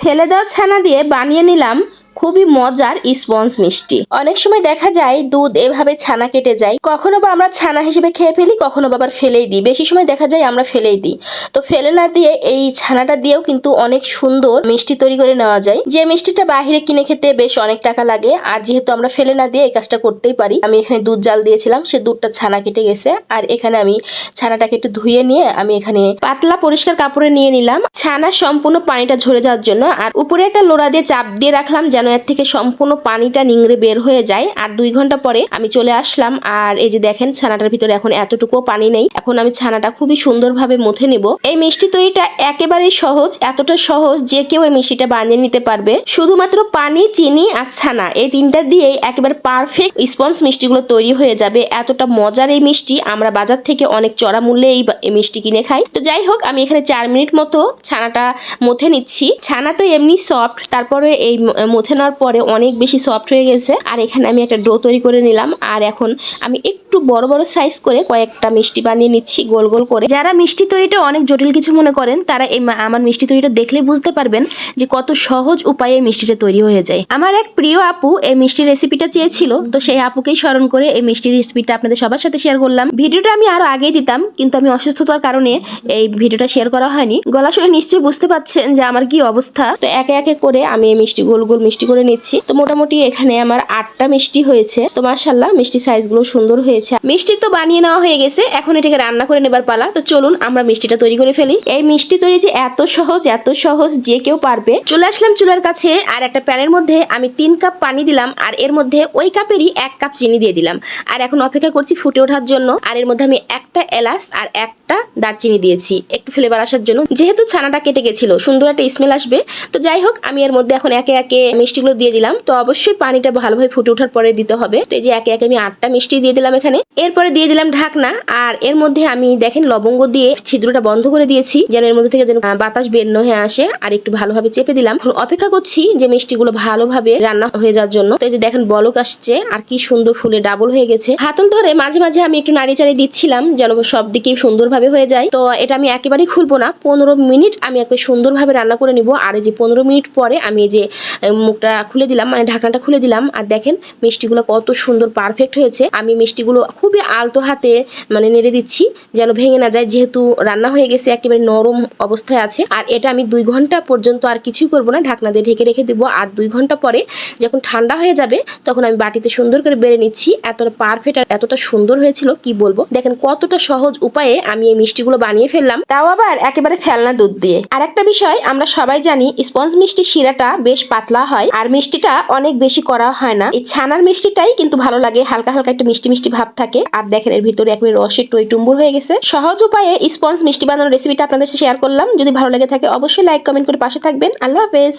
ফেলে দেওয়া ছানা দিয়ে বানিয়ে নিলাম। খুবই মজার স্পঞ্জ মিষ্টি। অনেক সময় দেখা যায় দুধ এভাবে ছানা কেটে যায়। কখনো বা আমরা ছানা হিসেবে খেয়ে ফেলি, কখনো বা আবার ফেলেই দিই। বেশি সময় দেখা যায় আমরা ফেলেই দিই। তো ফেলে না দিয়ে এই ছানাটা দিয়েও কিন্তু অনেক সুন্দর মিষ্টি তৈরি করে নেওয়া যায়। যে মিষ্টিটা বাইরে কিনে খেতে বেশ অনেক টাকা লাগে, আর যেহেতু আমরা ফেলে না দিয়ে এই কাজটা করতেই পারি, আমি এখানে দুধ জাল দিয়েছিলাম, সে দুধটা ছানা কেটে গেছে। আর এখানে আমি ছানাটাকে একটু ধুয়ে নিয়ে আমি এখানে পাতলা পরিষ্কার কাপড়ে নিয়ে নিলাম। ছানা সম্পূর্ণ পানিটা ঝরে যাওয়ার জন্য, আর উপরে একটা লোড়া দিয়ে চাপ দিয়ে রাখলাম যেন এর থেকে সম্পূর্ণ পানিটা নিংড়ে বের হয়ে যায়। আর দুই ঘণ্টা পরে আমি চলে আসলাম। আর এই যে দেখেন, ছানাটার ভিতরে এখন এতটুকুও পানি নেই। এখন আমি ছানাটা খুবই সুন্দরভাবে মথে নিব। এই মিষ্টি তৈরিটা একেবারেই সহজ, এতটা সহজ যে কেউ এই মিষ্টিটা বানিয়ে নিতে পারবে। শুধুমাত্র পানি, চিনি আর ছানা, এই তিনটা দিয়েই একেবারে পারফেক্ট স্পঞ্জ মিষ্টিগুলো তৈরি হয়ে যাবে। এতটা মজার এই মিষ্টি। আমরা বাজার থেকে অনেক চড়া মূল্যে এই মিষ্টি কিনে খাই। তো যাই হোক, আমি এখানে চার মিনিট মতো ছানাটা মথে নিচ্ছি। ছানা তো এমনি সফট তারপরে এই ম- মথে নেওয়ার পরে অনেক বেশি সফট হয়ে গেছে। আর এখানে আমি একটা ডো তৈরি করে নিলাম। আর এখন আমি একটু বড় বড় সাইজ করে কয়েকটা মিষ্টি বানিয়ে নিচ্ছি গোল গোল করে। যারা মিষ্টি তৈরিটা অনেক জটিল কিছু মনে করেন, তারা এই আমার মিষ্টি তৈরিটা দেখলে বুঝতে পারবেন যে কত সহজ উপায়ে মিষ্টিটা তৈরি হয়ে যায়। আমার এক প্রিয় আপু এই মিষ্টির রেসিপিটা চেয়েছিল, তো সেই আপুকেই স্মরণ করে এই মিষ্টির রেসিপিটা আপনাদের সবার সাথে শেয়ার করলাম। ভিডিওটা আমি আরও আগেই দিতাম, কিন্তু আমি অসুস্থতার কারণে এই ভিডিওটা শেয়ার করা হয়নি। গলা শুনে নিশ্চয়ই বুঝতে পারছেন যে আমার কি অবস্থা। তো একে একে করে আমি এই মিষ্টি গোল গোল মিষ্টি করে নিচ্ছি। তো মোটামুটি এখানে আমার আটটা মিষ্টি হয়েছে। তো মাশাল্লাহ মিষ্টি সাইজগুলো সুন্দর হয়েছে। মিষ্টি তো বানিয়ে নেওয়া হয়ে গেছে, এখন এটাকে রান্না করে নেবার পালা। তো চলুন, আমরা মিষ্টিটা তৈরি করে ফেলি। এই মিষ্টি তৈরি যে এত সহজ এত সহজ যে কেউ পারবে। চলে আসলাম চুলার কাছে, আর একটা প্যানের মধ্যে আমি তিন কাপ পানি দিলাম, আর এর মধ্যে ওই কাপেরই এক কাপ চিনি দিয়ে দিলাম। আর এখন অপেক্ষা করছি ফুটে ওঠার জন্য, আর এর মধ্যে আমি একটা এলাচ আর একটা দারচিনি দিয়েছি। একটু ফ্লেভার আসার জন্য। যেহেতু ছানাটা কেটে গেছিল, সুন্দর একটা স্মেল আসবে। তো যাই হোক, আমি এর মধ্যে এখন একে একে মিষ্টিগুলো দিয়ে দিলাম। তো অবশ্যই পানিটা ভালোভাবে ফুটে ওঠার পরে দিতে হবে। তো এই যে একে একে আমি আটটা মিষ্টি দিয়ে দিলাম এখানে। এরপরে দিয়ে দিলাম ঢাকনা। আর এর মধ্যে আমি দেখেন, লবঙ্গ দিয়ে ছিদ্রটা বন্ধ করে দিয়েছি, যেন এর মধ্যে থেকে যেন বাতাস বের হয়ে আসে। আর একটু ভালোভাবে চেপে দিলাম। অপেক্ষা করছি যে মিষ্টিগুলো ভালোভাবে রান্না হয়ে যাওয়ার জন্য। তো এই যে দেখেন, বলক আসছে। আর কি সুন্দর ফুলে ডাবল হয়ে গেছে। হাতল ধরে মাঝে মাঝে আমি একটু নাড়ি চাড়ি দিচ্ছিলাম যেন সব দিকে সুন্দরভাবে হয়ে যায়। তো এটা আমি একেবারেই খুলবো না। পনেরো মিনিট আমি একবার সুন্দরভাবে রান্না করে নিব। আর এই যে পনেরো মিনিট পরে আমি যে মুখটা খুলে দিলাম মানে ঢাকনাটা খুলে দিলাম। আর দেখেন মিষ্টিগুলো কত সুন্দর পারফেক্ট হয়েছে। আমি মিষ্টিগুলো খুবই আলতো হাতে মানে নেড়ে দিচ্ছি যেন ভেঙে না যায়। যেহেতু রান্না হয়ে গেছে, একেবারে নরম অবস্থায় আছে। আর এটা আমি দুই ঘণ্টা পর্যন্ত আর কিছুই করব না। ঢাকনা দিয়ে ঢেকে রেখে দেবো। আর দুই ঘণ্টা পরে যখন ঠান্ডা হয়ে যাবে, তখন আমি বাটিতে সুন্দর করে বেড়ে নিচ্ছি। এতটা পারফেক্ট আর এতটা সুন্দর হয়েছিল, কি বলব? দেখেন কতটা সহজ উপায়ে আমি এই মিষ্টিগুলো বানিয়ে ফেললাম, তাও আবার একেবারে ফেলনা দুধ দিয়ে। আর একটা বিষয়, আমরা সবাই জানি স্পঞ্জ মিষ্টি শিরাটা বেশ পাতলা হয়, আর মিষ্টিটা অনেক বেশি করা হয় না। এই ছানার মিষ্টিটাই কিন্তু ভালো লাগে, হালকা হালকা একটু মিষ্টি মিষ্টি ভাব থাকে। আর দেখেন, এর ভিতরে একবারে রসের টই টুম্বুর হয়ে গেছে। সহজ উপায়ে স্পঞ্জ মিষ্টি বানানোর রেসিপিটা আপনাদের শেয়ার করলাম। যদি ভালো লেগে থাকে, অবশ্যই লাইক কমেন্ট করে পাশে থাকবেন। আল্লাহ হাফেজ।